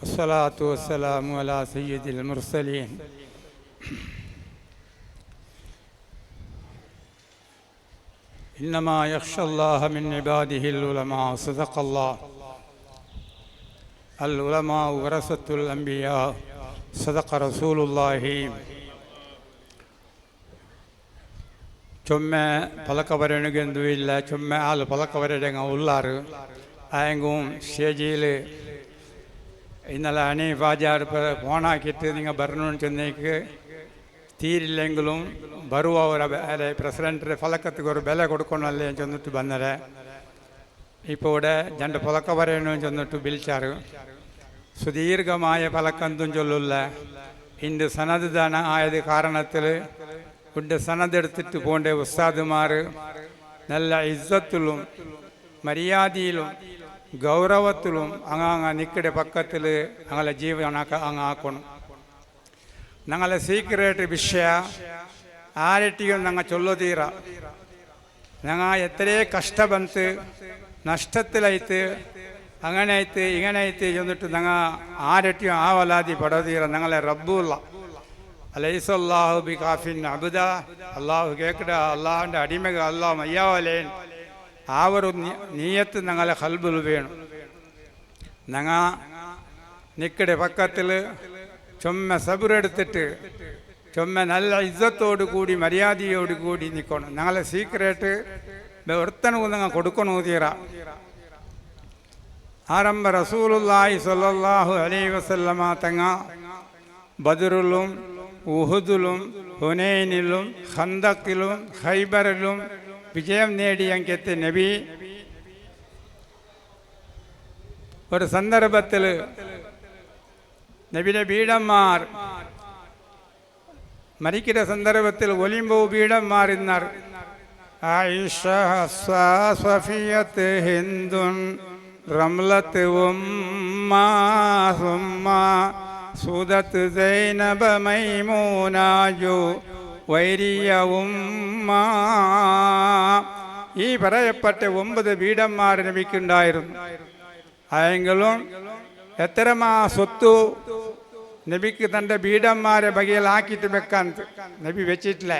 والصلاة والسلام على سيد المرسلين. إنما يخشى الله من عباده العلماء صدق الله. العلماء ورثة الأنبياء صدق رسول الله. ചുമ്മ പലക്കവരണുകെന്തുമില്ല ചുമ്മ ആൾ പലക്കവരുടെ ഉള്ളാറ്. ആയെങ്കും സ്റ്റേജിയിൽ ഇന്നലെ അണി ബാജാർ ഫോണാക്കിയിട്ട് നിങ്ങൾ വരണമെന്ന് ചെന്നേക്ക് തീരില്ലെങ്കിലും ಬರುವ ಅವರ ಬೆಲೆ ಪ್ರೆಸಿಡೆಂಟ್ರೆ ಫಲಕತ್ತಿಗೆ ഒരു ಬೆಲೆ കൊടുക്കണമല്ലേ ചെന്നിട്ട് ಬಂದರೆ ഇപ്പോൾ ഇവിടെ രണ്ട് ഫലക്ക പറയണമെന്ന് ചെന്നിട്ട് വിളിച്ചാറ് സുദീർഘമായ ഫലക്കന്തും ചൊല്ലില്ല ഇന്ന് സനത് ദാന ആയത് കാരണത്തിൽ ഉണ്ട് സനതെടുത്തിട്ട് പോകേണ്ട ഉസ്താദുമാർ നല്ല ഇസ്സത്തിലും മര്യാദയിലും ഗൗരവത്തിലും അങ്ങ് നിക്കടെ പക്കത്തിൽ ഞങ്ങളെ ജീവനൊക്കെ അങ്ങ് ആക്കണം. ഞങ്ങളെ സീക്രട്ട് വിഷയ ആരട്ടിയും ഞങ്ങൾ ചൊല്ലുതീറ ഞങ്ങൾ എത്രയേ കഷ്ടബന്ത് നഷ്ടത്തിലായിത്ത് അങ്ങനെ ആയിട്ട് ഇങ്ങനെ ആയിട്ട് ചെന്നിട്ട് ഞങ്ങൾ ആരട്ടിയും ആവലാതി പടതീറ ഞങ്ങളെ റബ്ബുള്ള. അലൈസ് ബി കാഫിൻ അബുദ. അള്ളാഹു കേക്കട. അള്ളാഹുവിന്റെ അടിമകൾ. അള്ളാഹു മയ്യാവലേൻ. ആ ഒരു നീയത്ത് ഞങ്ങളെ ഹൽബിൽ വേണം. ഞങ്ങ നിക്കടെ പക്കത്തിൽ ചുമ്മ സബുറെടുത്തിട്ട് ചുമ്മ നല്ല ഇജ്ജത്തോടു കൂടി മര്യാദയോടു കൂടി നിൽക്കണം ഞങ്ങളെ സീക്രട്ട് ഒരുത്തനും നിങ്ങൾ കൊടുക്കണോ തീറ. ആരംഭ റസൂലുല്ലായി സ്വല്ലല്ലാഹു അലൈ വസല്ലമ തങ്ങ ബദറിലും ഉഹുദിലും ഹുനൈനിലും ഹന്തക്കിലും ഹൈബറിലും വിജയം നേടിയ അങ്കത്തെ നബി. ഒരു സന്ദർഭത്തിൽ നബിയുടെ ബീഡന്മാർ മരിക്കുന്ന സന്ദർഭത്തിൽ ഒലിമ്പോ ബീഡന്മാർ ഇന്നാർ. ആയിഷ സഫിയത്ത് ഹിന്ദുൻ റംലത്ത് ഉമ്മ സൂദത്ത് സൈനബ മൈമൂനാജു വൈരിയ ഉമ്മ ഈ പറയപ്പെട്ട ഒമ്പത് വീടന്മാർ നബിക്കുണ്ടായിരുന്നു ആയെങ്കിലും എത്രമാ സ്വത്തു നബിക്ക് തൻ്റെ ബീഡന്മാരെ ബകയിലാക്കിയിട്ട് വെക്കാൻ നബി വെച്ചിട്ടില്ല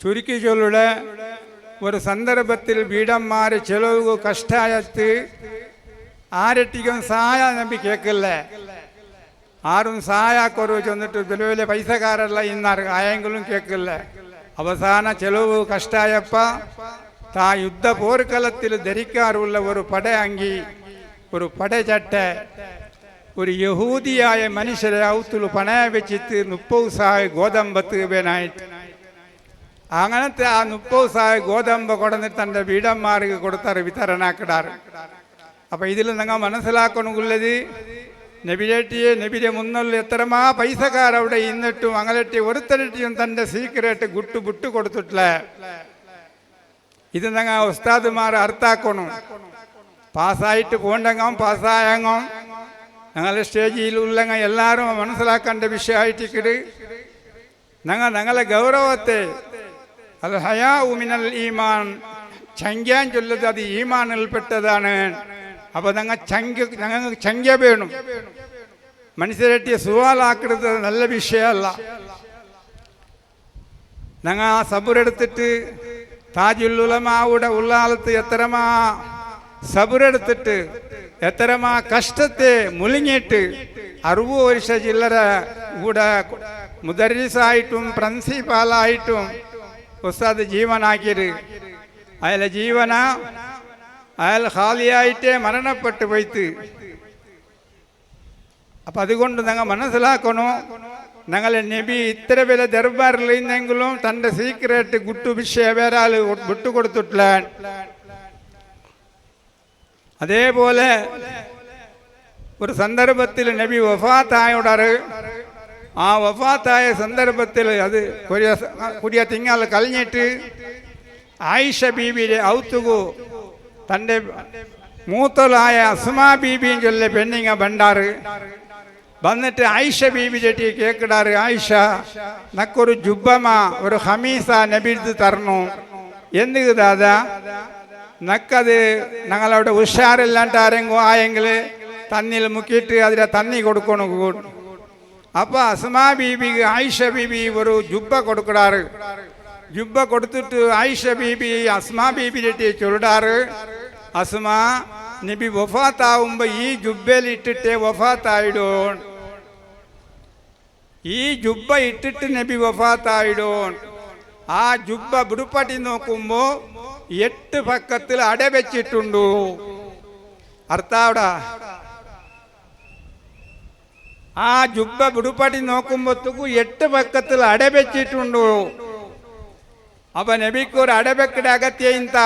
ചുരുക്കി ചൊല്ലുടെ ഒരു സന്ദർഭത്തിൽ ബീഡന്മാർ ചെലവ് കഷ്ടായത്ത് ആരട്ടിക്കും സഹായ നബി കേൾക്കില്ലേ ആരും സഹായാക്കൊരു ചെന്നിട്ട് നിലവിലെ പൈസക്കാരല്ല ഇന്നാർ ആയെങ്കിലും കേൾക്കില്ല അവസാന ചെലവ് കഷ്ടായപ്പ താ യുദ്ധ പോർക്കളത്തിൽ ധരിക്കാറുള്ള ഒരു പട അങ്കി ഒരു പടചട്ട ഒരു യഹൂദിയായ മനുഷ്യരെ ഔത്തുള്ളു പണയ വെച്ചിട്ട് മുപ്പത് സഹായ ഗോതമ്പത്ത് വേനായിട്ട് അങ്ങനത്തെ ആ മുപ്പത് സഹായ ഗോതമ്പ് കൊടന്നിട്ട് തൻ്റെ വീടന്മാർക്ക് കൊടുത്താറ് വിതരണാക്കിടാറ് അപ്പം ഇതിൽ നിങ്ങൾ മനസ്സിലാക്കണമെന്നുള്ളത് നബിരേട്ടിയെ നബിരെ മുന്നുള്ള എത്രമാ പൈസക്കാരവിടെ ഇന്നിട്ടും അങ്ങലട്ടി ഒരുത്തരട്ടിയും തന്റെ സീക്രട്ട് ഗുട്ടു ബുട്ട് കൊടുത്തിട്ടില്ല. ഇത് ഞങ്ങൾ ഉസ്താദുമാർ അർത്ഥാക്കണം. പാസ്സായിട്ട് പോണ്ടെങ്കം പാസ്സായങ്ങോ. ഞങ്ങൾ സ്റ്റേജിൽ ഉള്ളങ്ങ എല്ലാവരും മനസ്സിലാക്കേണ്ട വിഷയമായിട്ടിക്കട് ഞങ്ങൾ ഞങ്ങളെ ഗൗരവത്തെ അത് ഹയാ ഉമിനൽ ഈമാൻ. ചങ്ക്യാൻ ചൊല്ലത് അത് ഈമാനിൽപ്പെട്ടതാണ്. അപ്പോൾ ഞങ്ങൾ ചങ്ക ഞങ്ങൾക്ക് ചങ്ക്യ വേണം മനുഷ്യരട്ടിയെ സുവാലാക്കുന്നത് നല്ല വിഷയമല്ല ഞങ്ങൾ ആ സബുരെടുത്തിട്ട് താജുല്ലുലമാവുടെ ഉള്ളാലത്ത് എത്രമാ സബുരെടുത്തിട്ട് എത്രമാ കഷ്ടത്തെ മുലിങ്ങിയിട്ട് അറുപത് വർഷ ചില്ലറ കൂടെ മുദരീസായിട്ടും പ്രിൻസിപ്പാലായിട്ടും ഉസ്താദ് ജീവനാക്കിയത് അയാളെ ജീവന അയാൾ ഖാലിയായിട്ടേ മരണപ്പെട്ടു പോയിത്ത് അപ്പം അതുകൊണ്ട് ഞങ്ങൾ മനസ്സിലാക്കണോ? ഞങ്ങളെ നബി ഇത്ര വില ദർബാറിലെങ്കിലും തന്റെ സീക്രട്ട് ഗുട്ടു വിഷയ വേറാൾ വിട്ടുകൊടുത്തിട്ടില്ല അതേപോലെ ഒരു സന്ദർഭത്തിൽ നബി വഫാത്തായോടാറ്. ആ വഫാത്തായ സന്ദർഭത്തിൽ അത് കൊരിയ കുടിയ തിങ്കൾ കളഞ്ഞിട്ട് ആയിഷ ബീബിയുടെ ഔത്തുകു തന്റെ മൂത്തലായ അസ്മാ ബീബിയും ചൊല്ലെ പെണ്ണിങ്ങ ബണ്ടാറ് വന്നിട്ട് ആയിഷ ബീബി ചെട്ടി കേക്കിടാറ്. ആയിഷ നക്കൊരു ജുബമ ഒരു ഹമീസ നബിദ് തരണു. എന്ത് ദാദാ? നക്കത് ഞങ്ങളവിടെ ഉഷാറില്ലാണ്ട് ആരെങ്കിലും ആയെങ്കിൽ തന്നിൽ മുക്കിയിട്ട് അതിലെ തന്നി കൊടുക്കണം. അപ്പൊ അസ്മാ ബീബിക്ക് ആയിഷ ബീബി ഒരു ജുബ്ബ കൊടുക്കടാറ്. ജുബ്ബ കൊടുത്തിട്ട് ആയിഷ ബീബി അസ്മാ ബീബി ചെട്ടി ചൊല്ലാറ് അസ്മാ നബി വഫാത്താവുമ്പോ ഈ ജുബയിൽ ഇട്ടിട്ടേ വഫാത്തായിടോൺ. ഈ ജുബ്ബ ഇട്ടിട്ട് നബി വഫാത്തായിടോൺ. ആ ജുബ്ബ ബുടുപ്പട്ടി നോക്കുമ്പോ എട്ട് പക്കത്തിൽ അടവെച്ചിട്ടുണ്ടു അർത്താവടാ. ആ ജുബ്ബ ബുടുപ്പട്ടി നോക്കുമ്പോഴത്തേക്കും എട്ട് പക്കത്തിൽ അടവെച്ചിട്ടുണ്ടു അപ്പൊ നബിക്കൊരു അടവെക്കിടെ ಇಂತ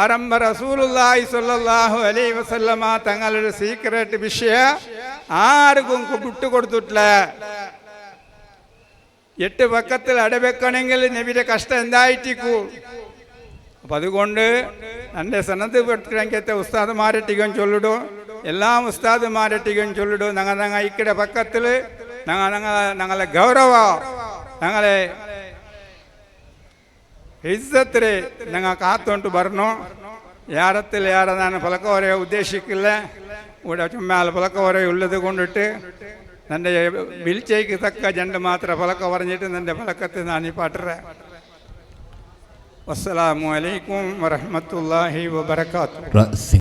ആരംഭ റസൂലുള്ളാഹി സ്വല്ലല്ലാഹു അലൈഹി വസല്ലമ തങ്ങളുടെ സീക്രട്ട് വിഷയ ആർക്കും വിട്ടുകൊടുത്തിട്ടില്ല. എട്ട് പക്കത്തിൽ അടവെക്കണമെങ്കിൽ നബിയുടെ കഷ്ടം എന്തായിട്ടിക്കൂ അപ്പം അതുകൊണ്ട് എന്റെ സന്നദ്ധ പെട്ടിരംഗത്തെ ഉസ്താദുമാരട്ടിക്കും ചൊല്ലിടും. എല്ലാ ഉസ്താദുമാരട്ടിക്കും ചൊല്ലിടും. ഞങ്ങൾ ഞങ്ങൾ ഇക്കടെ പക്കത്തിൽ ഞങ്ങൾ ഞങ്ങൾ ഞങ്ങളെ ഗൗരവ ഞങ്ങളെ ಇಜ್ಜತ್ರಿ ನಂಗೆ ಕಾತುಂಟು ಬರ್ನು ಯಾರತ್ತಿಲ್ಲ ಯಾರ ನಾನು ಫಲಕವರೆ ಉದ್ದೇಶಕ್ಕಿಲ್ಲ ಮೇಲೆ ഫലക്കവരെ ഉള്ളത് കൊണ്ടിട്ട് എൻ്റെ വീഴ്ചയ്ക്ക് തക്ക ജണ്ട് മാത്രം ഫലക്ക പറഞ്ഞിട്ട് എൻ്റെ ഫലക്കത്തിൽ നാനി പാട്ടറേ വസ്സലാമു അലൈക്കും വറഹമത്തല്ലാഹി വബർക്കാത്തു